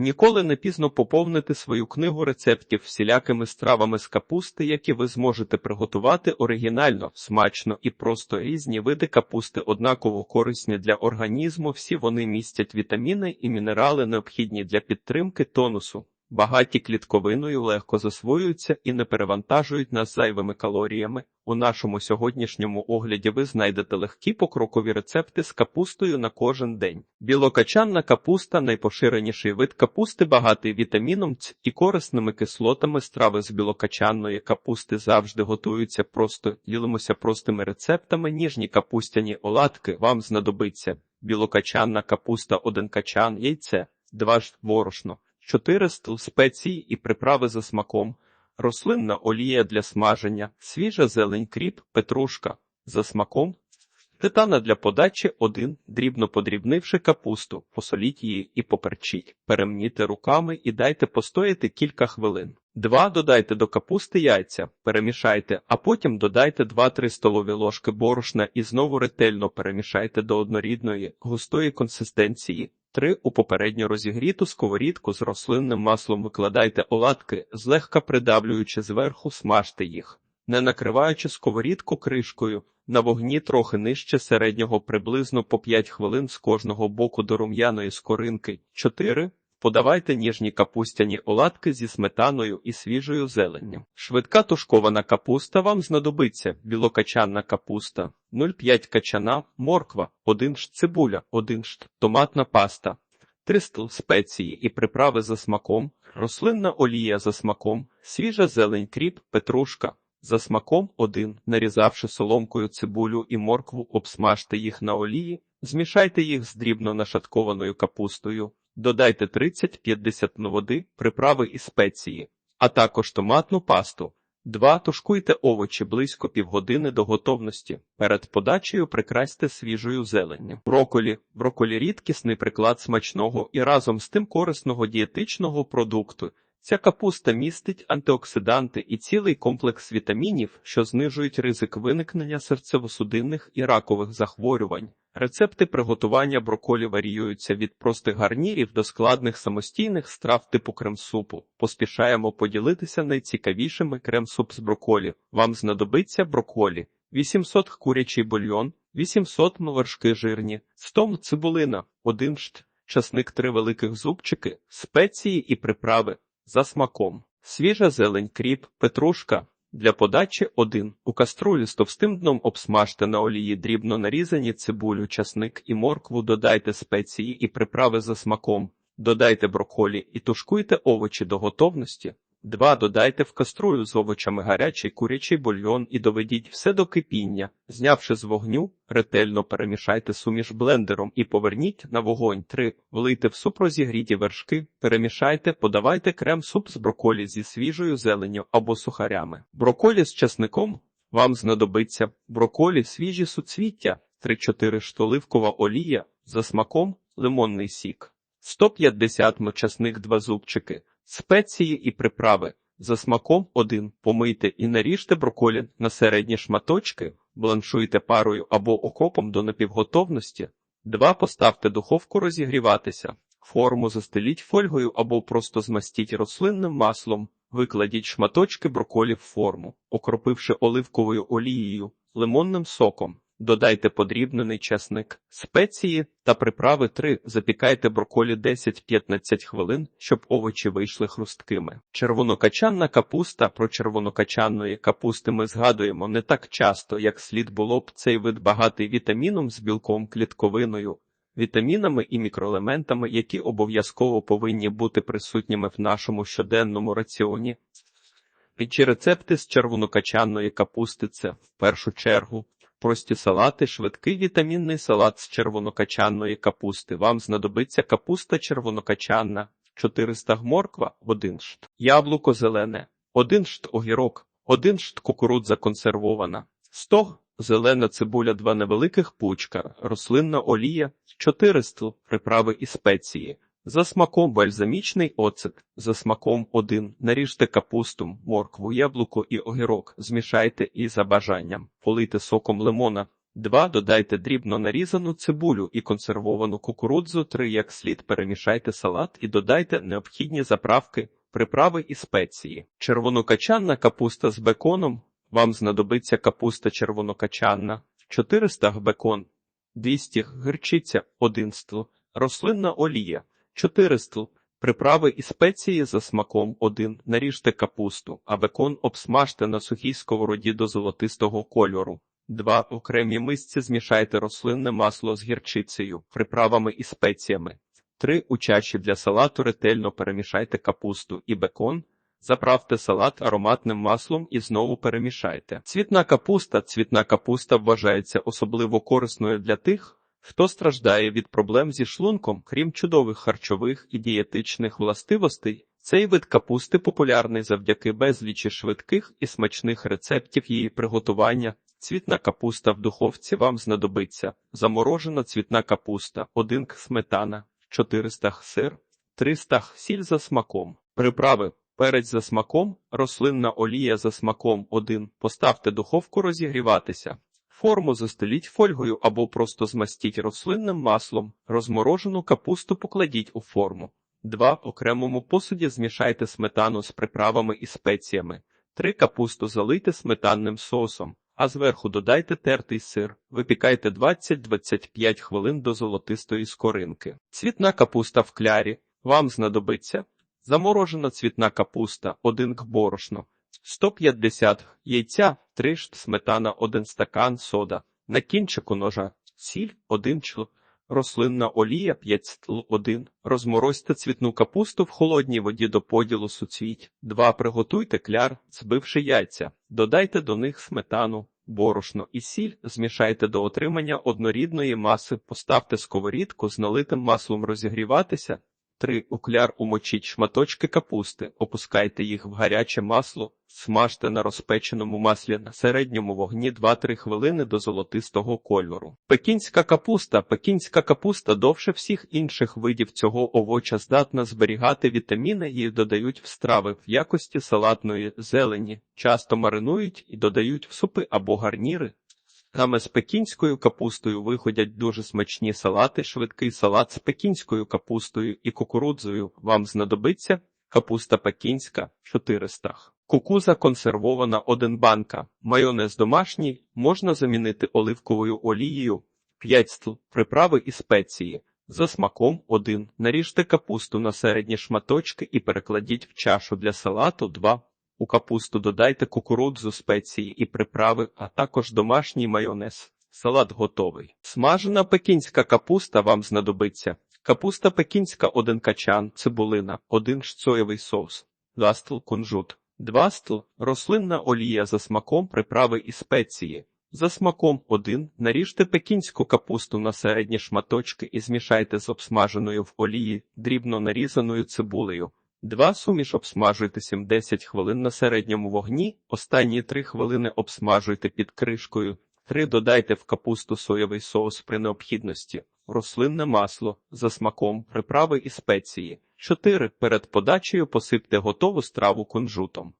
Ніколи не пізно поповнити свою книгу рецептів всілякими стравами з капусти, які ви зможете приготувати оригінально, смачно і просто різні види капусти однаково корисні для організму. Всі вони містять вітаміни і мінерали, необхідні для підтримки тонусу. Багаті клітковиною легко засвоюються і не перевантажують нас зайвими калоріями. У нашому сьогоднішньому огляді ви знайдете легкі покрокові рецепти з капустою на кожен день. Білокачанна капуста найпоширеніший вид капусти, багатий вітаміном Ц і корисними кислотами. Страви з білокачанної капусти завжди готуються просто, ділимося простими рецептами. Ніжні капустяні оладки вам знадобиться білокачанна капуста, один качан, яйце, два ж борошно. 4 стл спеції і приправи за смаком, рослинна олія для смаження, свіжа зелень кріп, петрушка за смаком, титана для подачі 1, дрібно подрібнивши капусту, посоліть її і поперчіть, перемніте руками і дайте постояти кілька хвилин. 2. Додайте до капусти яйця, перемішайте, а потім додайте 2-3 столові ложки борошна і знову ретельно перемішайте до однорідної, густої консистенції. 3. У попередньо розігріту сковорідку з рослинним маслом викладайте оладки, злегка придавлюючи зверху, смажте їх, не накриваючи сковорідку кришкою, на вогні трохи нижче середнього приблизно по 5 хвилин з кожного боку до рум'яної скоринки. 4. Подавайте ніжні капустяні оладки зі сметаною і свіжою зеленню. Швидка тушкована капуста вам знадобиться, білокачанна капуста, 0,5 качана, морква, 1 шт цибуля, 1 шт томатна паста, 3 стл спеції і приправи за смаком, рослинна олія за смаком, свіжа зелень кріп, петрушка. За смаком 1. Нарізавши соломкою цибулю і моркву, обсмажте їх на олії, змішайте їх з дрібно нашаткованою капустою. Додайте 30-50 води, приправи і спеції, а також томатну пасту. 2. Тушкуйте овочі близько півгодини до готовності. Перед подачею прикрасьте свіжою зеленню. Броколі. Броколі – рідкісний приклад смачного і разом з тим корисного дієтичного продукту. Ця капуста містить антиоксиданти і цілий комплекс вітамінів, що знижують ризик виникнення серцево-судинних і ракових захворювань. Рецепти приготування броколі варіюються від простих гарнірів до складних самостійних страв типу крем-супу. Поспішаємо поділитися найцікавішими крем-суп з броколі. Вам знадобиться броколі, 800 курячий бульйон, 800 вершки жирні, 100 цибулина, 1 шт, часник 3 великих зубчики, спеції і приправи за смаком. Свіжа зелень, кріп, петрушка. Для подачі 1. У каструлі з товстим дном обсмажте на олії дрібно нарізані цибулю, часник і моркву, додайте спеції і приправи за смаком, додайте броколі і тушкуйте овочі до готовності. 2. Додайте в каструлю з овочами гарячий курячий бульйон і доведіть все до кипіння. Знявши з вогню, ретельно перемішайте суміш блендером і поверніть на вогонь. 3. Влийте в суп розігріті вершки, перемішайте, подавайте крем-суп з броколі зі свіжою зеленню або сухарями. Броколі з часником вам знадобиться броколі, свіжі суцвіття, 3-4 штоливкова олія, за смаком лимонний сік, 150 м часник 2 зубчики. Спеції і приправи. За смаком 1. Помийте і наріжте броколі на середні шматочки, бланшуйте парою або окопом до напівготовності. 2. Поставте духовку розігріватися. Форму застеліть фольгою або просто змастіть рослинним маслом. Викладіть шматочки броколі в форму, окропивши оливковою олією, лимонним соком. Додайте подрібнений часник, спеції та приправи 3. Запікайте броколі 10-15 хвилин, щоб овочі вийшли хрусткими. Червонокачанна капуста про червонокачанної капусти ми згадуємо не так часто, як слід було б цей вид багатий вітаміном з білком клітковиною, вітамінами і мікроелементами, які обов'язково повинні бути присутніми в нашому щоденному раціоні. Пічі рецепти з червонокачанної капусти це в першу чергу. Прості салати, швидкий вітамінний салат з червонокачанної капусти. Вам знадобиться капуста червонокачанна, 400 г морква, 1 шт, яблуко зелене, 1 шт огірок, 1 шт кукурудза консервована, 100 зелена цибуля, 2 невеликих пучка, рослинна олія, 400 приправи і спеції. За смаком бальзамічний оцет, за смаком 1. Наріжте капусту, моркву, яблуко і огірок, змішайте і за бажанням. Полийте соком лимона, 2. Додайте дрібно нарізану цибулю і консервовану кукурудзу. 3. Як слід перемішайте салат і додайте необхідні заправки, приправи і спеції. Червонокачанна капуста з беконом. Вам знадобиться капуста червонокачанна, 400 г бекон, 200 г гірчиця, 1 стл, рослинна олія, 4 стл, приправи і спеції за смаком 1. Наріжте капусту, а бекон обсмажте на сухій сковороді до золотистого кольору. 2. В окремій мисці змішайте рослинне масло з гірчицею, приправами і спеціями. 3. У чаші для салату ретельно перемішайте капусту і бекон. Заправте салат ароматним маслом і знову перемішайте. Цвітна капуста. Цвітна капуста вважається особливо корисною для тих, хто страждає від проблем зі шлунком, крім чудових харчових і дієтичних властивостей. Цей вид капусти популярний завдяки безлічі швидких і смачних рецептів її приготування. Цвітна капуста в духовці вам знадобиться. Заморожена цвітна капуста, 1 к сметана, 400 г сир, 300 г сіль за смаком. Приправи Перець за смаком, рослинна олія за смаком 1. Поставте духовку розігріватися. Форму застеліть фольгою або просто змастіть рослинним маслом. Розморожену капусту покладіть у форму. 2. В окремому посуді змішайте сметану з приправами і спеціями. 3. Капусту залийте сметанним соусом, а зверху додайте тертий сир. Випікайте 20-25 хвилин до золотистої скоринки. Цвітна капуста в клярі. Вам знадобиться Заморожена цвітна капуста 1 к борошно, 150 яйця, 3 шт сметана 1 стакан сода, на кінчику ножа, сіль 1 чл, рослинна олія 5 стл 1, розморозьте цвітну капусту в холодній воді до поділу суцвіть, 2 приготуйте кляр, збивши яйця, додайте до них сметану, борошно і сіль, змішайте до отримання однорідної маси, поставте сковорідку з налитим маслом розігріватися, 3. У кляр умочіть шматочки капусти, опускайте їх в гаряче масло, смажте на розпеченому маслі на середньому вогні 2-3 хвилини до золотистого кольору. Пекінська капуста Пекінська капуста довше всіх інших видів цього овоча здатна зберігати вітаміни і додають в страви в якості салатної зелені, часто маринують і додають в супи або гарніри. Саме з пекінською капустою виходять дуже смачні салати, швидкий салат з пекінською капустою і кукурудзою. Вам знадобиться капуста пекінська 400 Кукуза консервована 1 банка. Майонез домашній можна замінити оливковою олією 5 стл. Приправи і спеції. За смаком 1. Наріжте капусту на середні шматочки і перекладіть в чашу для салату 2. У капусту додайте кукурудзу, спеції і приправи, а також домашній майонез. Салат готовий. Смажена пекінська капуста вам знадобиться. Капуста пекінська 1 качан, цибулина, 1 соєвий соус, 2 стл кунжут, 2 стл рослинна олія за смаком приправи і спеції. За смаком 1. Наріжте пекінську капусту на середні шматочки і змішайте з обсмаженою в олії, дрібно нарізаною цибулею. Два суміш обсмажуйте 7-10 хвилин на середньому вогні, останні 3 хвилини обсмажуйте під кришкою, 3 додайте в капусту соєвий соус при необхідності, рослинне масло, за смаком, приправи і спеції. 4. Перед подачею посипте готову страву кунжутом.